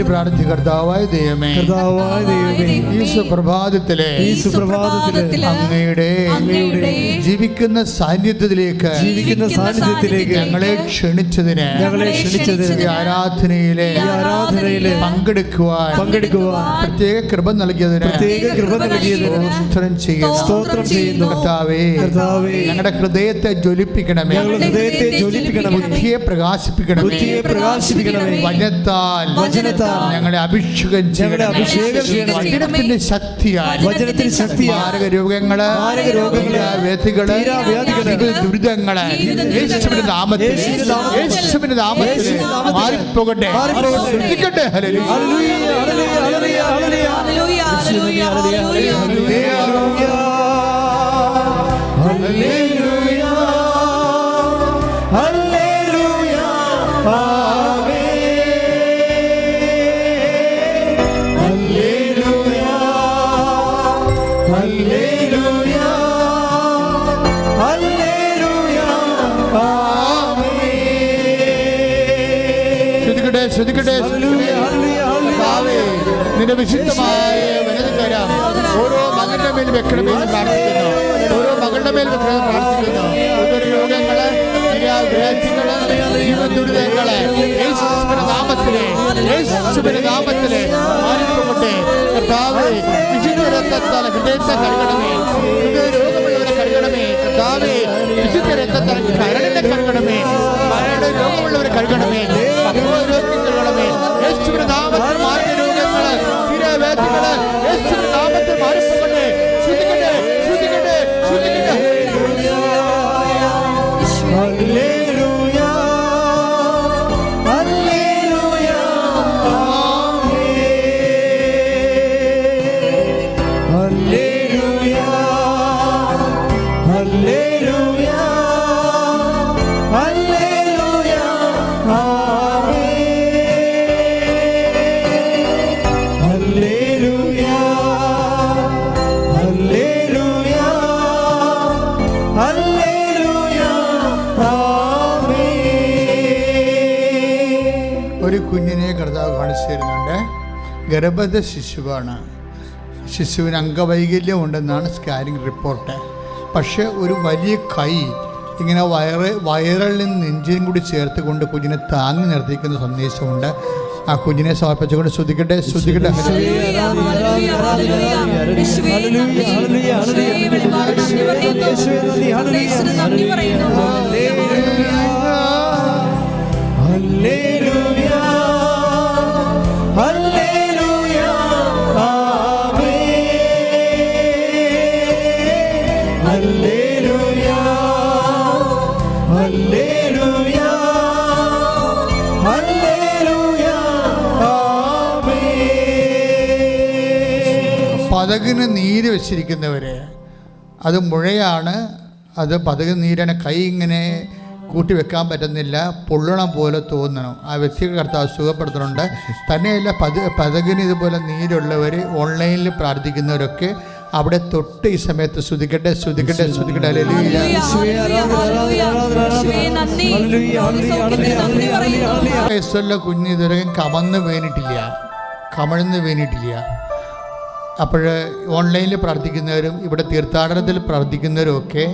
എഴുന്നേറ്റ് പ്രാർത്ഥി കർത്താവായ ദൈവമേ കർത്താവായ ദൈവമേ ഈ സുപ്രഭാതത്തിലെ ഈ സുപ്രഭാതത്തിലെ അങ്ങയുടെ അങ്ങയുടെ ജീവിക്കുന്ന സാന്നിധ്യത്തിലേക്ക് ജീവിക്കുന്ന സാന്നിധ്യത്തിലേക്ക് ഞങ്ങളെ ക്ഷണിച്ചതിനെ ഞങ്ങളെ ക്ഷണിച്ചതിന് ആരാധനയിലെ ആരാധനയിലെ ഈ ആരാധനയിൽ പങ്കെടുക്കുവാൻ പങ്കെടുക്കുവാൻ പ്രത്യേക കൃപ നൽകിയതിന് പ്രത്യേക കൃപ നൽകിയതിന് സ്തോത്രം ചെയ്യുന്നു. സ്തോത്രം ചെയ്യുന്നു. കർത്താവേ കർത്താവേ ഞങ്ങളുടെ ഹൃദയത്തെ ജ്വലിപ്പിക്കണമേ. ഞങ്ങളുടെ ഹൃദയത്തെ ജ്വലിപ്പിക്കണമേ. ബുദ്ധിയെ പ്രകാശിപ്പിക്കണമേ. ബുദ്ധിയെ പ്രകാശിപ്പിക്കണമേ. വചനത്താൽ വചനത്താൽ ഞങ്ങളെ അഭിഷേകം ഞങ്ങളെ അഭിഷേകം ചെയ്യണമേ. വചനത്തിന്റെ ശക്തിയാൽ വചനത്തിന്റെ ശക്തിയാൽ മാരക രോഗങ്ങൾ മാരക രോഗങ്ങൾ, ദുരിതങ്ങൾ യേശുവിന്റെ നാമത്തിൽ യേശുവിന്റെ നാമത്തിൽ, മാറിപ്പോകട്ടെ മാറിപ്പോകട്ടെ. Hallelujah. Hallelujah, hallelujah, hallelujah, hallelujah. Hallelujah, hallelujah, ശ്രദ്ധിക്കട്ടെ. നിന്റെ വിശുദ്ധമായ വനതുകരം ഓരോ മകന്റെ മേൽ വെക്കണമേ പ്രാർത്ഥിക്കുന്നു. ഓരോ മകളുടെ മേൽ വെക്കണമെന്ന് പ്രാർത്ഥിക്കുന്നു. രോഗങ്ങൾ വ്യാധികൾ ജീവദുരിതങ്ങൾ യേശുവിന്റെ നാമത്തിലെ യേശുവിന്റെ നാമത്തിലെ മാറിപ്പോകട്ടെ കർത്താവേ വിശുദ്ധ രക്തത്താൽ ഹൃദയത്തെ കഴുകണമേ. ഹൃദയ രോഗമുള്ളവരെ കഴുകണമേ. കർത്താവേ വിശുദ്ധ രക്തത്താൽ കരളിനെ കഴുകണമേ. മരണ രോഗമുള്ളവരെ കഴുകണമേ. Dios. കുഞ്ഞിനെ കർത്താവ് കാണിച്ചു തരുന്നുണ്ട് ഗർഭത ശിശുവാണ്. ശിശുവിന് അംഗവൈകല്യം ഉണ്ടെന്നാണ് സ്കാനിങ് റിപ്പോർട്ട്. പക്ഷേ ഒരു വലിയ കൈ ഇങ്ങനെ വയറ് വയറിൽ നിന്ന് നെഞ്ചിനും കൂടി ചേർത്ത് കൊണ്ട് കുഞ്ഞിനെ താങ്ങി നിർത്തിക്കുന്ന സന്ദേശമുണ്ട്. ആ കുഞ്ഞിനെ സമർപ്പിച്ചുകൊണ്ട് ശ്രദ്ധിക്കട്ടെ ശ്രദ്ധിക്കട്ടെ ഹല്ലേലൂയ, പതകിന് നീര് വെച്ചിരിക്കുന്നവരെ അത് മുഴയാണ് അത് പതക് നീരനെ കൈ ഇങ്ങനെ കൂട്ടി വെക്കാൻ പറ്റുന്നില്ല പൊള്ളണം പോലെ തോന്നണം. ആ വ്യക്തിക്ക് കർത്താവ് സുഖപ്പെടുത്തുന്നുണ്ട്. തന്നെയല്ല പത പതകിന് ഇതുപോലെ നീരുള്ളവർ ഓൺലൈനിൽ പ്രാർത്ഥിക്കുന്നവരൊക്കെ അവിടെ തൊട്ട് ഈ സമയത്ത് ശ്രുതിക്കട്ടെ ശ്രുതിക്കട്ടെ ശ്രുതിക്കട്ടെ. വയസ്സുള്ള കുഞ്ഞ് ഇതുവരെ കമന്ന് വീണിട്ടില്ല. കമഴ്ന്ന് വീണിട്ടില്ല. അപ്പോൾ ഓൺലൈനിൽ പ്രാർത്ഥിക്കുന്നവരും ഇവിടെ തീർത്ഥാടനത്തിൽ പ്രാർത്ഥിക്കുന്നവരും ഒക്കെ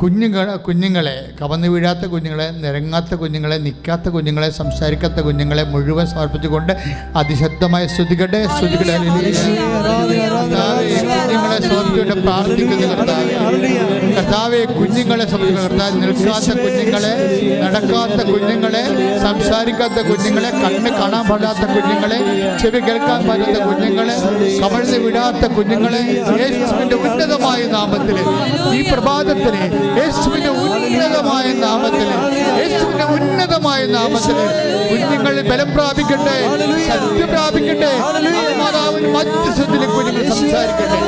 കുഞ്ഞുങ്ങൾ കുഞ്ഞുങ്ങളെ കവന്നു വീഴാത്ത കുഞ്ഞുങ്ങളെ നിരങ്ങാത്ത കുഞ്ഞുങ്ങളെ നിൽക്കാത്ത കുഞ്ഞുങ്ങളെ സംസാരിക്കാത്ത കുഞ്ഞുങ്ങളെ മുഴുവൻ സമർപ്പിച്ചുകൊണ്ട് അതിശക്തമായി സ്തുതിക്കട്ടെ. ഹല്ലേലൂയ. കർത്താവേ, കുഞ്ഞുങ്ങളെ സമർപ്പിച്ചുകൊണ്ട് പ്രാർത്ഥിക്കുന്ന കർത്താവേ. കർത്താവെ കുഞ്ഞുങ്ങളെ സംബന്ധിച്ച് കർത്താവ് നിൽക്കാത്ത കുഞ്ഞുങ്ങളെ നടക്കാത്ത കുഞ്ഞുങ്ങളെ സംസാരിക്കാത്ത കുഞ്ഞുങ്ങളെ കണ്ണ് കാണാൻ പാടാത്ത കുഞ്ഞുങ്ങളെ ചെവി കേൾക്കാൻ പറ്റാത്ത കുഞ്ഞുങ്ങളെ കമഴ്ന്ന് വിടാത്ത കുഞ്ഞുങ്ങളെ യേശുവിന്റെ ഉന്നതമായ നാമത്തിൽ ഈ പ്രഭാതത്തിന് യേശുവിന്റെ ഉന്നതമായ നാമത്തിൽ യേശുവിന്റെ ഉന്നതമായ നാമത്തിൽ കുഞ്ഞുങ്ങൾ ബലം പ്രാപിക്കട്ടെ ശക്തി പ്രാപിക്കട്ടെ. മാതാവിന് മധ്യസ്ഥത്തിൽ കുഞ്ഞുങ്ങൾ സംസാരിക്കട്ടെ.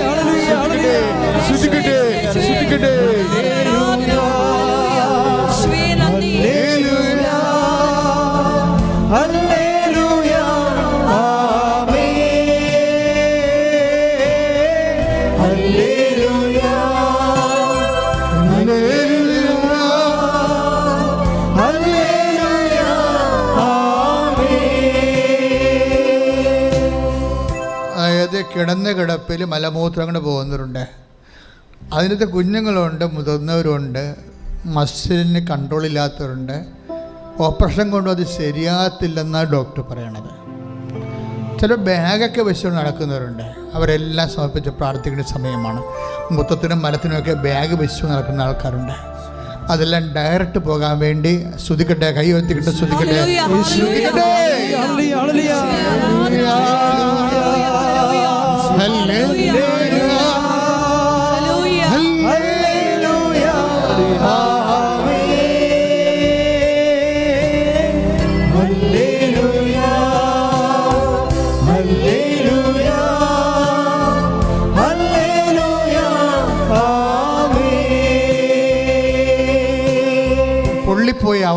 യേശുവേ, കിടന്ന കിടപ്പിൽ മലമൂത്രങ്ങൾ പോകുന്നവരുണ്ട്. അതിനകത്ത് കുഞ്ഞുങ്ങളുണ്ട് മുതിർന്നവരുണ്ട് മസിലിന് കൺട്രോൾ ഇല്ലാത്തവരുണ്ട് ഓപ്പറേഷൻ കൊണ്ടും അത് ശരിയാകത്തില്ലെന്നാണ് ഡോക്ടർ പറയണത്. ചില ബാഗൊക്കെ വെച്ചുകൊണ്ട് നടക്കുന്നവരുണ്ട്. അവരെല്ലാം സമർപ്പിച്ച് പ്രാർത്ഥിക്കുന്ന സമയമാണ്. മുത്തത്തിനും മരത്തിനുമൊക്കെ ബാഗ് വെച്ചു നടക്കുന്ന ആൾക്കാരുണ്ട്. അതെല്ലാം ഡയറക്റ്റ് പോകാൻ വേണ്ടി ശ്രുതിക്കട്ടെ കൈ ഉയർത്തിക്കിട്ട് ശ്രുതിക്കട്ടെ.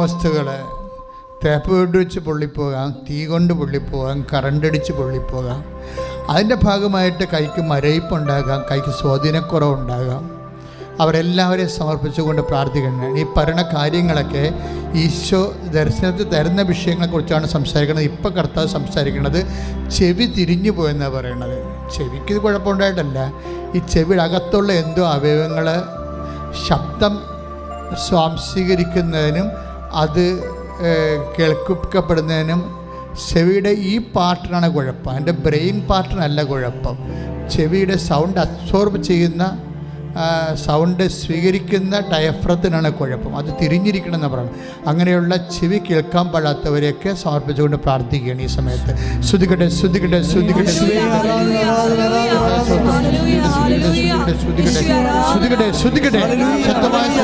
അവസ്ഥകൾ തേപ്പ് കൊണ്ട് വെച്ച് പൊള്ളിപ്പോകാം തീ കൊണ്ട് പൊള്ളിപ്പോകാം കറണ്ടടിച്ച് പൊള്ളിപ്പോകാം. അതിന്റെ ഭാഗമായിട്ട് കൈക്ക് മരയിപ്പുണ്ടാകാം കൈക്ക് സ്വാധീനക്കുറവുണ്ടാകാം. അവരെല്ലാവരെയും സമർപ്പിച്ചുകൊണ്ട് പ്രാർത്ഥിക്കണം ഈ പറയുന്ന കാര്യങ്ങളൊക്കെ ഈശോ ദർശനത്തിൽ തരുന്ന വിഷയങ്ങളെക്കുറിച്ചാണ് സംസാരിക്കുന്നത്. ഇപ്പം കർത്താവ് സംസാരിക്കുന്നത് ചെവി തിരിഞ്ഞു പോയെന്നാണ് പറയണത്. ചെവിക്ക് കുഴപ്പമുണ്ടായിട്ടല്ല. ഈ ചെവിയുടെ അകത്തുള്ള എന്തോ അവയവങ്ങൾ ശബ്ദം സ്വാംശീകരിക്കുന്നതിനും അത് കേൾക്കപ്പെടുന്നതിനും ചെവിയുടെ ഈ പാർട്ടിനാണ് കുഴപ്പം. അതിന്റെ ബ്രെയിൻ പാർട്ടിനല്ല കുഴപ്പം. ചെവിയുടെ സൗണ്ട് അബ്സോർബ് ചെയ്യുന്ന സൗണ്ട് സ്വീകരിക്കുന്ന ടയഫ്രത്തിനാണ് കുഴപ്പം. അത് തിരിഞ്ഞിരിക്കണം എന്ന് പറയണം അങ്ങനെയുള്ള ചെവി കേൾക്കാൻ പാടാത്തവരെയൊക്കെ സമർപ്പിച്ചുകൊണ്ട് പ്രാർത്ഥിക്കുകയാണ് ഈ സമയത്ത്. ശ്രുതിക്കട്ടെ ശ്രുതിക്കട്ടെ ശ്രുതിക്കട്ടെ. ശ്രുതിക്കട്ടെ ശ്രുതിക്കട്ടെ ശ്രുതിക്കട്ടെ ശക്തമായി.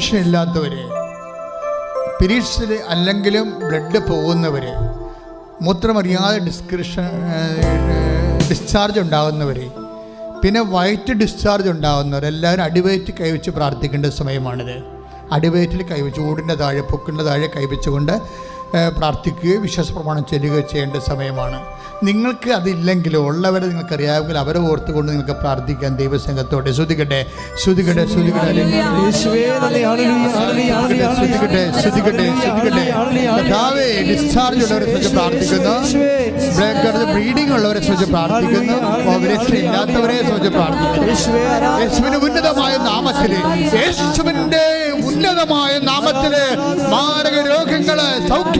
ഓവുലേഷൻ ഇല്ലാത്തവർ പിരീഡ്സിൽ അല്ലെങ്കിലും ബ്ലഡ് പോകുന്നവർ മൂത്രമറിയാതെ ഡിസ്ക്രിഷൻ ഡിസ്ചാർജ് ഉണ്ടാകുന്നവർ പിന്നെ വയറ്റ് ഡിസ്ചാർജ് ഉണ്ടാകുന്നവർ എല്ലാവരും അടിവയറ്റ് കൈവച്ച് പ്രാർത്ഥിക്കേണ്ട സമയമാണിത്. അടിവയറ്റിൽ കൈവച്ച് ഊടിന്റെ താഴെ പൊക്കിന്റെ താഴെ കൈവച്ചുകൊണ്ട് പ്രാർത്ഥിക്കുകയും വിശ്വാസ പ്രമാണം ചെല്ലുകയോ ചെയ്യേണ്ട സമയമാണ്. നിങ്ങൾക്ക് അതില്ലെങ്കിലോ ഉള്ളവരെ നിങ്ങൾക്കറിയാമെങ്കിൽ അവരെ ഓർത്തുകൊണ്ട് നിങ്ങൾക്ക് പ്രാർത്ഥിക്കാൻ ദൈവസംഘത്തോടെ. ശ്രുതിക്കട്ടെ ശ്രുതിക്കട്ടെ ശ്രുതിക്കട്ടെ. ശ്രുതിക്കട്ടെ ശ്രദ്ധിക്കട്ടെ ശ്രദ്ധിക്കട്ടെ കർത്താവേ ഡിസ്ചാർജ് ഉള്ളവരെ പ്രാർത്ഥിക്കുന്നു. ബ്ലഡ് ബ്ലീഡിംഗ് ഉള്ളവരെ കുറിച്ച് പ്രാർത്ഥിക്കുന്നു. ഓവരേഷൻ ഇല്ലാത്തവരെ കുറിച്ച് പ്രാർത്ഥിക്കുന്നു. യേശുവേ ആരാധന. യേശുവിന്റെ ഉന്നതമായ നാമത്തിൽ യേശുവിന്റെ ഉന്നതമായ നാമത്തിൽ മാരക രോഗങ്ങൾ സൗഖ്യമാകട്ടെ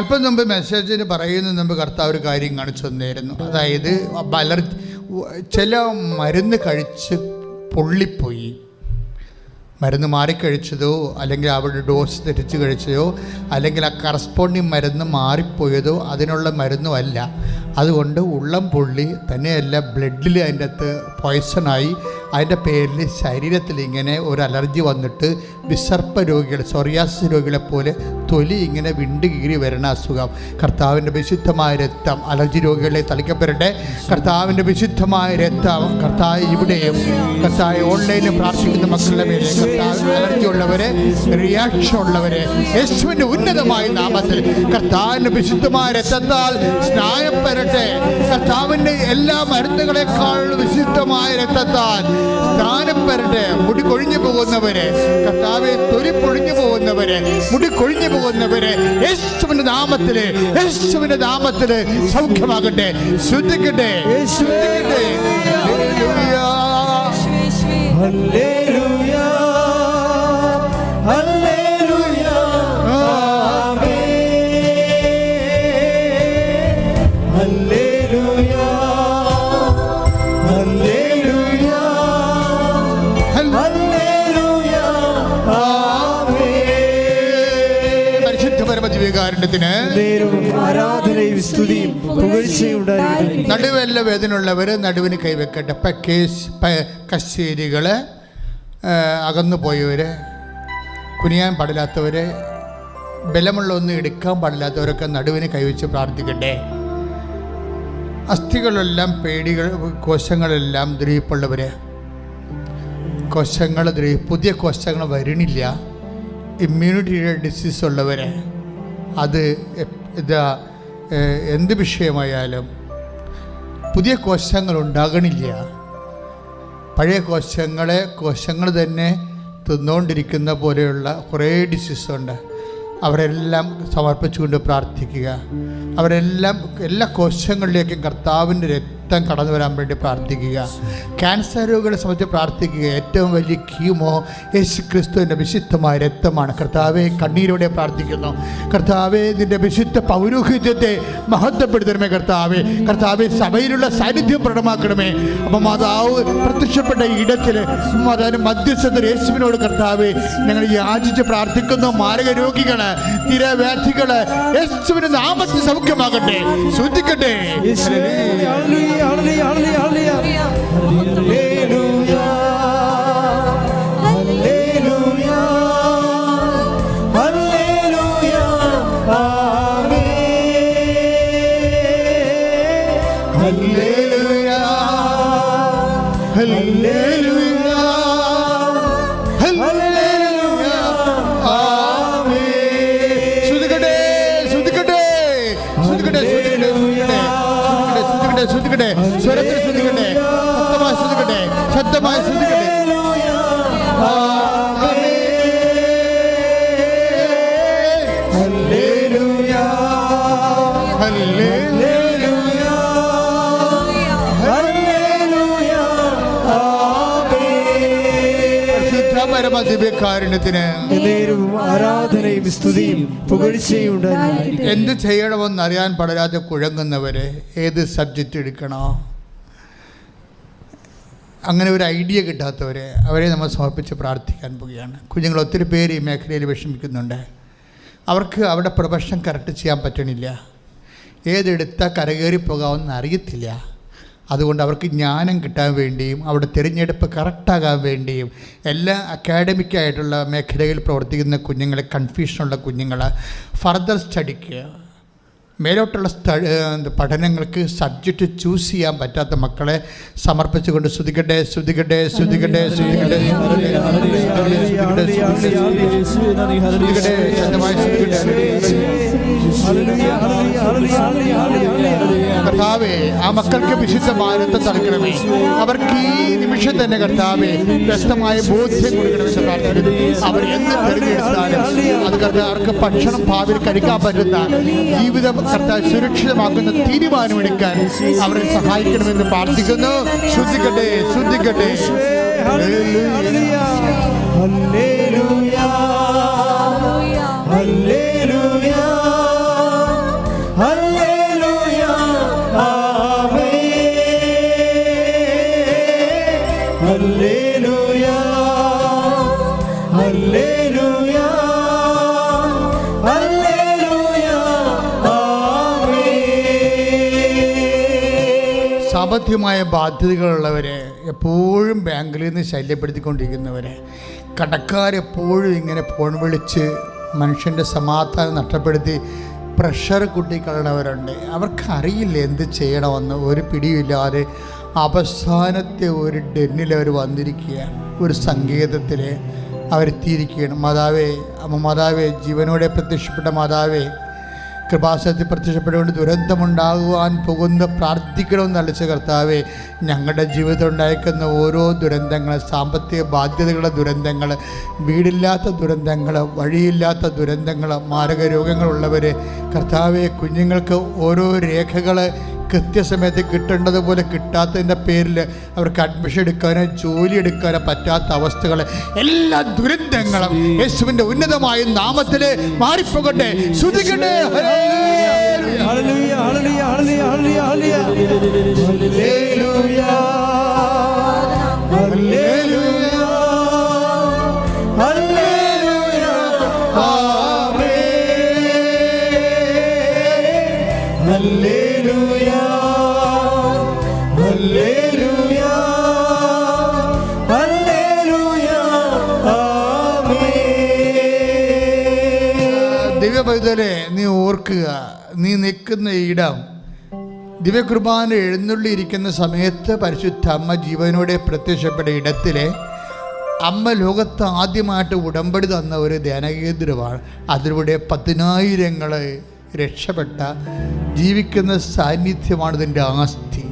അല്പം മുമ്പ് മെസ്സേജിന് പറയുന്നതിന് മുമ്പ് കർത്താവ് ഒരു കാര്യം കാണിച്ചു തന്നിരുന്നു. അതായത് പലർ ചില മരുന്ന് കഴിച്ച് പൊള്ളിപ്പോയി. മരുന്ന് മാറിക്കഴിച്ചതോ അല്ലെങ്കിൽ അവരുടെ ഡോസ് തിരിച്ചു കഴിച്ചതോ അല്ലെങ്കിൽ ആ കറസ്പോണ്ടിങ് മരുന്ന് മാറിപ്പോയതോ അതിനുള്ള മരുന്നും അല്ല. അതുകൊണ്ട് ഉള്ളം പൊള്ളി തന്നെയല്ല ബ്ലഡിൽ അതിന്റെ അകത്ത് പോയ്സണായി അതിന്റെ പേരിൽ ശരീരത്തിൽ ഇങ്ങനെ ഒരു അലർജി വന്നിട്ട് വിസർപ്പ രോഗികൾ സൊറിയാസിസ് രോഗികളെ പോലെ തൊലി ഇങ്ങനെ വിണ്ട് കീറി വരുന്ന അസുഖം. കർത്താവിന്റെ വിശുദ്ധമായ രക്തം അലർജി രോഗികളെ തളിക്കപ്പെടട്ടെ. കർത്താവിന്റെ വിശുദ്ധമായ രക്തം കർത്താവ് ഇവിടെയും കർത്താവ് ഓൺലൈനിൽ പ്രാർത്ഥിക്കുന്ന മക്കളുടെ മേലെ കർത്താവ് അലർജി ഉള്ളവരെ റിയാക്ഷൻ ഉള്ളവരെ യേശുവിന്റെ ഉന്നതമായ നാമത്തിൽ കർത്താവിന്റെ വിശുദ്ധമായ രക്തത്താൽ സ്നാനം പെരട്ടെ കർത്താവിന്റെ എല്ലാ മരുന്നുകളെക്കാൾ വിശുദ്ധമായ രക്തത്താൽ സ്നാനം വരട്ടെ മുടി കൊഴിഞ്ഞു പോകുന്നവരെ കർത്താവെ തൊലി പൊഴിഞ്ഞു പോകുന്നവരെ മുടി കൊഴിഞ്ഞു പോകുന്നവരെ യേശുവിന്റെ നാമത്തിൽ യേശുവിന്റെ നാമത്തിൽ സൗഖ്യമാകട്ടെ ശ്രദ്ധിക്കട്ടെ ശ്രദ്ധിക്കട്ടെ ദിവ്യകാരുണ്യത്തിന് ആരാധനയും സ്തുതിയും നടുവല്ല വേദനയുള്ളവർ നടുവിന് കൈവെക്കട്ടെ. പക്കേസ് കേസ് കശ്ശേരികൾ അകന്നു പോയവർ കുനിയാൻ പാടില്ലാത്തവർ ബലമുള്ള ഒന്നും എടുക്കാൻ പാടില്ലാത്തവരൊക്കെ നടുവിന് കൈവച്ച് പ്രാർത്ഥിക്കട്ടെ. അസ്ഥികളെല്ലാം പേടികൾ കോശങ്ങളെല്ലാം ദ്രവിപ്പുള്ളവർ കോശങ്ങൾ ദ്രവി പുതിയ കോശങ്ങൾ വരണില്ല. ഇമ്മ്യൂണിറ്റിയുടെ ഡിസീസ് ഉള്ളവർ അത് ഇതാ എന്ത് വിഷയമായാലും പുതിയ കോശങ്ങൾ ഉണ്ടാകണില്ല. പഴയ കോശങ്ങളെ കോശങ്ങൾ തന്നെ തിന്നുകൊണ്ടിരിക്കുന്ന പോലെയുള്ള കുറേ ഡിസീസുണ്ട് അവരെല്ലാം സമർപ്പിച്ചുകൊണ്ട് പ്രാർത്ഥിക്കുക. അവരെല്ലാം എല്ലാ കോശങ്ങളിലേക്കും കർത്താവിന്റെ രക്തം കടന്നു വരാൻ വേണ്ടി പ്രാർത്ഥിക്കുക. ക്യാൻസർ രോഗികളെ സംബന്ധിച്ച് പ്രാർത്ഥിക്കുക. ഏറ്റവും വലിയ കീമോ യേശു ക്രിസ്തുവിന്റെ വിശുദ്ധമായ രക്തമാണ്. കർത്താവെ കണ്ണീരോടെ പ്രാർത്ഥിക്കുന്നു. കർത്താവെ നിന്റെ വിശുദ്ധ പൗരോഹിത്യത്തെ മഹത്വപ്പെടുത്തണമേ കർത്താവെ. കർത്താവെ സഭയിലുള്ള സാന്നിധ്യം പ്രകടമാക്കണമേ. അപ്പം മാതാവ് പ്രത്യക്ഷപ്പെട്ട ഇടത്തിൽ മാതാവിന് മധ്യസ്ഥത യേശുവിനോട് കർത്താവെ ഞങ്ങൾ യാചിച്ച് പ്രാർത്ഥിക്കുന്നു. മാരക രോഗികൾ തിരവ്യാധികൾ യേശുവിന് നാമത്തിൽ സൗഖ്യമാകട്ടെ. ശ്രദ്ധിക്കട്ടെ. യേശുവേ, ഹല്ലേലൂയ, പരമദിവ്യകാരുണ്യത്തിന് ആരാധനയും സ്തുതിയും പുകഴ്ചയും എന്ത് ചെയ്യണമെന്ന് അറിയാൻ പടരാതെ കുഴങ്ങുന്നവരെ ഏത് സബ്ജക്റ്റ് എടുക്കണോ? അങ്ങനെ ഒരു ഐഡിയ കിട്ടാത്തവരെ അവരെ നമ്മൾ സമർപ്പിച്ച് പ്രാർത്ഥിക്കാൻ പോവുകയാണ്. കുഞ്ഞുങ്ങൾ ഒത്തിരി പേര് ഈ മേഖലയിൽ വിഷമിക്കുന്നുണ്ട്. അവർക്ക് അവിടെ പ്രൊഫഷൻ കറക്റ്റ് ചെയ്യാൻ പറ്റണില്ല. ഏതെടുത്താൽ കരകയറി പോകാമെന്ന് അറിയത്തില്ല അതുകൊണ്ട് അവർക്ക് ജ്ഞാനം കിട്ടാൻ വേണ്ടിയും അവിടെ തിരഞ്ഞെടുപ്പ് കറക്റ്റാകാൻ വേണ്ടിയും എല്ലാ അക്കാഡമിക്കായിട്ടുള്ള മേഖലയിൽ പ്രവർത്തിക്കുന്ന കുഞ്ഞുങ്ങളെ കൺഫ്യൂഷനുള്ള കുഞ്ഞുങ്ങൾ ഫർദർ സ്റ്റഡിക്ക് മേലോട്ടുള്ള പഠനങ്ങൾക്ക് സബ്ജക്റ്റ് ചൂസ് ചെയ്യാൻ പറ്റാത്ത മക്കളെ സമർപ്പിച്ചുകൊണ്ട് ശ്രുതികട്ടെ ശ്രുതികട്ടെ ശ്രുതികട്ടെ ശ്രുതികട്ടെ ശ്രുതികട്ടെ ശക്തമായി കർത്താവേ ആ മക്കൾക്ക് വിശുദ്ധ മാനത്തെ തളിക്കണമേ അവർക്ക് ഈ നിമിഷം തന്നെ കർത്താവേ വ്യക്തമായ ബോധ്യം കൊടുക്കണമെന്ന് പ്രാർത്ഥിക്കുന്നു. അവർ എന്ത് തിരഞ്ഞെടുത്താലും അത് കർത്താവർക്ക് ഭക്ഷണം ഭാവിയിൽ കഴിക്കാൻ പറ്റുന്ന ജീവിതം കർത്താവ് സുരക്ഷിതമാക്കുന്ന തീരുമാനമെടുക്കാൻ അവരെ സഹായിക്കണമെന്ന് പ്രാർത്ഥിക്കുന്നു. ശ്രദ്ധിക്കട്ടെ ശ്രദ്ധിക്കട്ടെ. Hallelujah. ഹല്ലേലൂയ. സാമ്പത്തികമായ ബാധ്യതകളുള്ളവരെ എപ്പോഴും ബാങ്കിൽ നിന്ന് ശല്യപ്പെടുത്തിക്കൊണ്ടിരിക്കുന്നവരെ കടക്കാരെപ്പോഴും ഇങ്ങനെ ഫോൺ വിളിച്ച് മനുഷ്യന്റെ സമാധാനം നഷ്ടപ്പെടുത്തി പ്രഷർ കുട്ടിക്കളണവരുണ്ട് അവർക്കറിയില്ല എന്ത് ചെയ്യണമെന്ന്? ഒരു പിടിയില്ലാതെ അവസാനത്തെ ഒരു ഡെന്നിൽ അവർ വന്നിരിക്കുകയാണ്. ഒരു സങ്കേതത്തിൽ അവരെത്തിയിരിക്കുകയാണ്. മാതാവേ അമ്മ മാതാവേ ജീവനോടെ പ്രത്യക്ഷപ്പെട്ട മാതാവേ കൃപാസനത്തിൽ പ്രത്യക്ഷപ്പെട്ടുകൊണ്ട് ദുരന്തമുണ്ടാകുവാൻ പോകുന്ന പ്രാർത്ഥിക്കണമെന്ന് അളിച്ച കർത്താവെ ഞങ്ങളുടെ ജീവിതത്തിൽ ഉണ്ടായിരിക്കുന്ന ഓരോ ദുരന്തങ്ങൾ സാമ്പത്തിക ബാധ്യതകളുടെ ദുരന്തങ്ങൾ വീടില്ലാത്ത ദുരന്തങ്ങൾ വഴിയില്ലാത്ത ദുരന്തങ്ങൾ മാരക രോഗങ്ങളുള്ളവർ കർത്താവെ കുഞ്ഞുങ്ങൾക്ക് ഓരോ രേഖകൾ കൃത്യസമയത്ത് കിട്ടേണ്ടതുപോലെ കിട്ടാത്തതിന്റെ പേരിൽ അവർക്ക് അഡ്മിഷൻ എടുക്കാനോ ജോലി എടുക്കാനോ പറ്റാത്ത അവസ്ഥകൾ എല്ലാ ദുരന്തങ്ങളും യേശുവിന്റെ ഉന്നതമായ നാമത്തിൽ മാറിപ്പോകട്ടെ. ശ്രുതിക്കട്ടെ Hallelujah, hallelujah hallelujah hallelujah. Hallelujah. ദൈവപൈതലെ നീ ഓർക്കുക നീ നിൽക്കുന്ന ഇടം. ദിവ്യകുർബാന എഴുന്നള്ളിയിരിക്കുന്ന സമയത്ത് പരിശുദ്ധ അമ്മ ജീവനോടെ പ്രത്യക്ഷപ്പെട്ട ഇടത്തിലെ അമ്മ ലോകത്ത് ആദ്യമായിട്ട് ഉടമ്പടി തന്ന ഒരു ധ്യാനകേന്ദ്രമാണ് അതിലൂടെ പതിനായിരങ്ങൾ രക്ഷപ്പെട്ട ജീവിക്കുന്ന സാന്നിധ്യമാണ് ഇതിന്റെ ആസ്തി.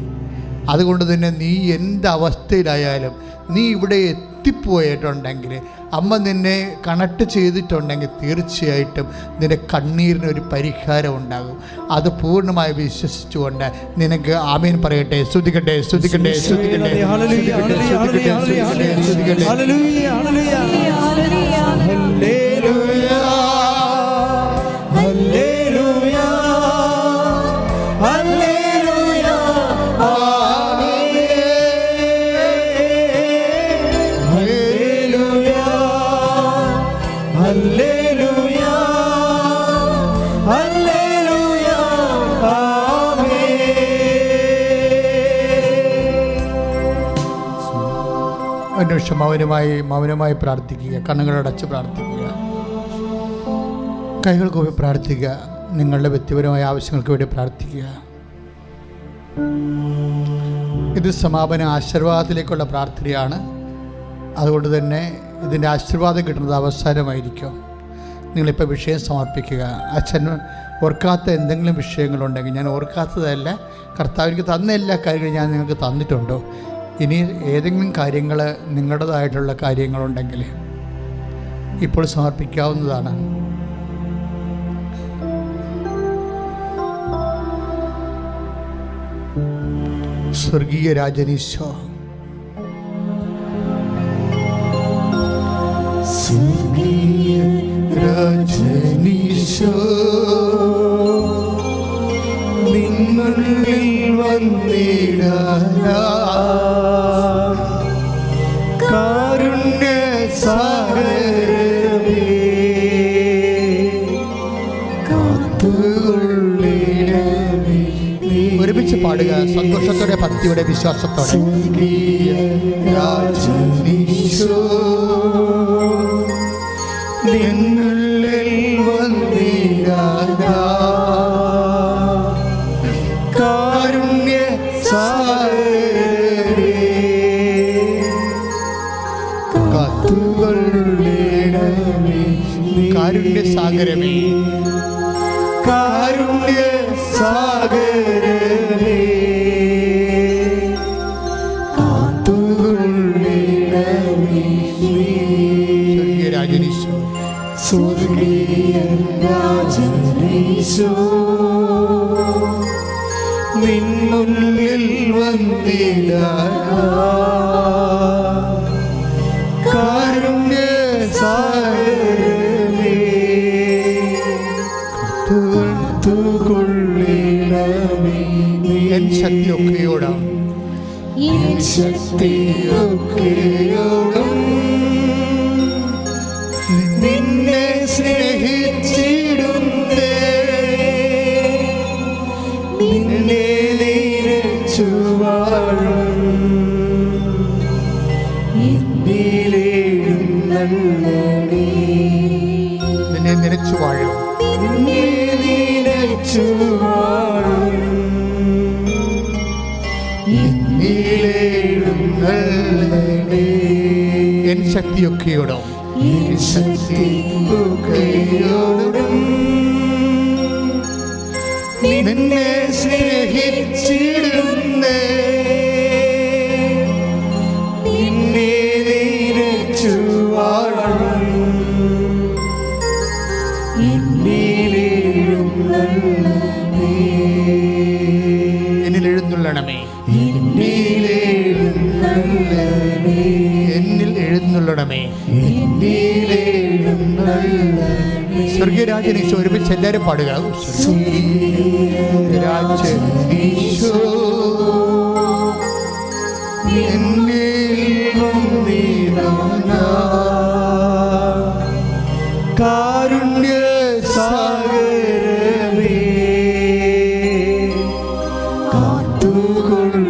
അതുകൊണ്ട് തന്നെ നീ എന്ത് അവസ്ഥയിലായാലും നീ ഇവിടെ എത്തിപ്പോയിട്ടുണ്ടെങ്കിൽ അമ്മ നിന്നെ കണക്ട് ചെയ്തിട്ടുണ്ടെങ്കിൽ തീർച്ചയായിട്ടും നിന്റെ കണ്ണീരിന് ഒരു പരിഹാരം ഉണ്ടാകും. അത് പൂർണമായി വിശ്വസിച്ചുകൊണ്ട് നിനക്ക് ആമീൻ പറയട്ടെ. സ്തുതിക്കട്ടെ സ്തുതിക്കട്ടെ സ്തുതിക്കട്ടെ. ഹല്ലേലൂയ, ഹല്ലേലൂയ, ഹല്ലേലൂയ, ഹല്ലേലൂയ, സ്തുതിക്കട്ടെ നിമിഷം മൗനമായി മൗനമായി പ്രാർത്ഥിക്കുക കണ്ണുകളടച്ച് പ്രാർത്ഥിക്കുക കൈകൾ കൂപ്പി പ്രാർത്ഥിക്കുക നിങ്ങളുടെ വ്യക്തിപരമായ ആവശ്യങ്ങൾക്ക് വേണ്ടി പ്രാർത്ഥിക്കുക. ഇത് സമാപന ആശീർവാദത്തിലേക്കുള്ള പ്രാർത്ഥനയാണ്. അതുകൊണ്ട് തന്നെ ഇതിന്റെ ആശീർവാദം കിട്ടുന്നത് അവസാനമായിരിക്കും. നിങ്ങളിപ്പോൾ വിഷയം സമർപ്പിക്കുക. അച്ഛൻ ഓർക്കാത്ത എന്തെങ്കിലും വിഷയങ്ങളുണ്ടെങ്കിൽ ഞാൻ ഓർക്കാത്തതല്ല കർത്താവിനിക്ക് തന്ന എല്ലാ കാര്യങ്ങളും ഞാൻ നിങ്ങൾക്ക് തന്നിട്ടുണ്ടോ? ഇനി ഏതെങ്കിലും കാര്യങ്ങൾ നിങ്ങളുടേതായിട്ടുള്ള കാര്യങ്ങളുണ്ടെങ്കിൽ ഇപ്പോൾ സമർപ്പിക്കാവുന്നതാണ്. സ്വർഗീയ രാജനീശോ. സ്വർഗീയ രാജനീശോ. നിന്നുള്ളിൽ വന്നിടാനാ ഒരുമിച്ച് പാടുക. സന്തോഷത്തോടെ ഭക്തിയുടെ വിശ്വാസത്തോടെ. രാജനീശോ സാഗരമേ. കാരുണ്യ സാഗരമേ. സ്വർഗീയ രാജനീശോ നിന്നുള്ളിൽ വന്നിട ശക്തിയൊക്കെ ശക്തിയൊക്കെയോടും. നിന്നെ സ്നേഹിച്ചിടുന്നേ എഴുന്നള്ളണമേ എന്നിലേഴും നല്ലതേ സ്വർഗീയ രാജനീശോ ഒരുമിച്ച് എല്ലാവരും പാടുക. രാജനീശോ കാരുണ്യ സാഗരമേ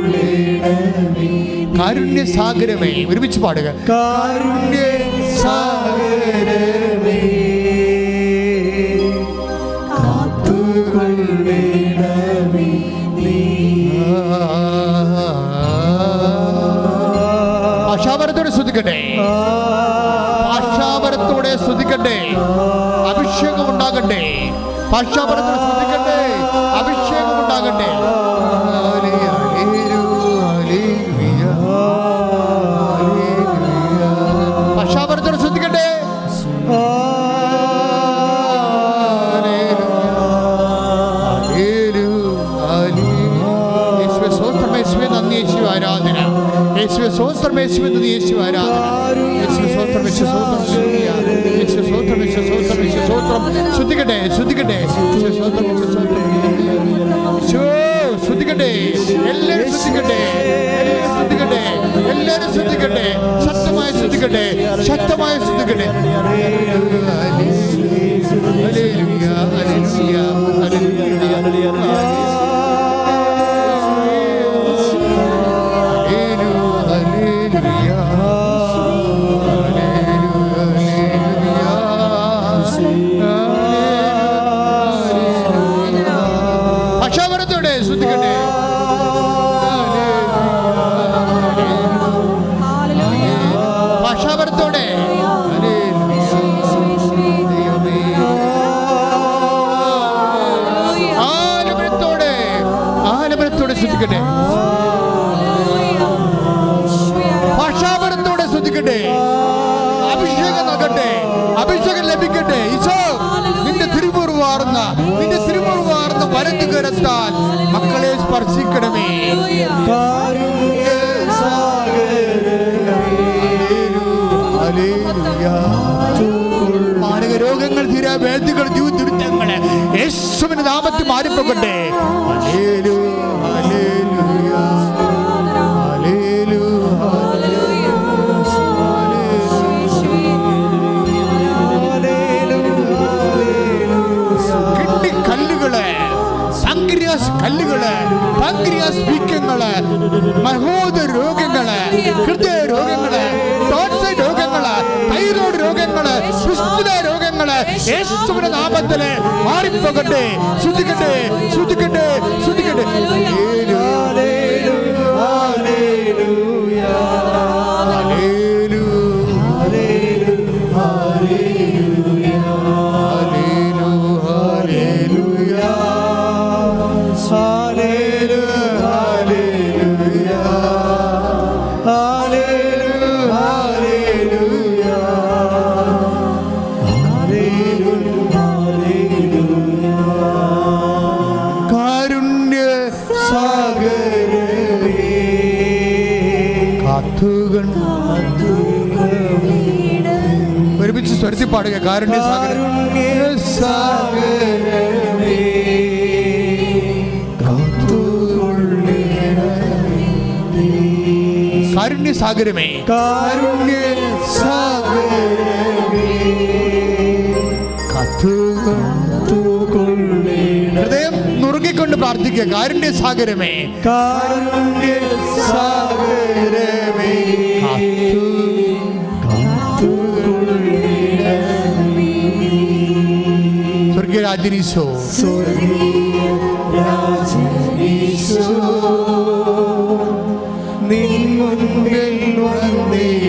കാത്തുകൊള്ളണമേ കാരുണ്യ സാഗരമേ ഒരുമിച്ച് പാടുക. കാരുണ്യ ആശാവരത്തോടെ ശ്രദ്ധിക്കട്ടെ ആശാവരത്തോടെ ശ്രദ്ധിക്കട്ടെ അഭിഷേകം ഉണ്ടാകട്ടെ. പാശാപരത്തോടെ ശ്രദ്ധിക്കട്ടെ അഭിഷേകം ഉണ്ടാകട്ടെ. വേദികൾ വേദനകളെ ജീവിത യേശുവിന്റെ നാമത്തിൽ മാറിപ്പോകട്ടെ. இயேசுவின் நாமத்தில் மாறி போகட்டு. சுத்திக்கட்டு சுத்திக்கட்டு சுத்திக்கட்டு. Hallelujah. പാടുക. കാരുണ്യസാഗരമേ ഹൃദയം നുറുങ്ങിക്കൊണ്ട് പ്രാർത്ഥിക്കുക. കാരുണ്യസാഗരമേ സാഗരമേ. രാജനീശോ. നീ മുൻപിൽ വന്നേ.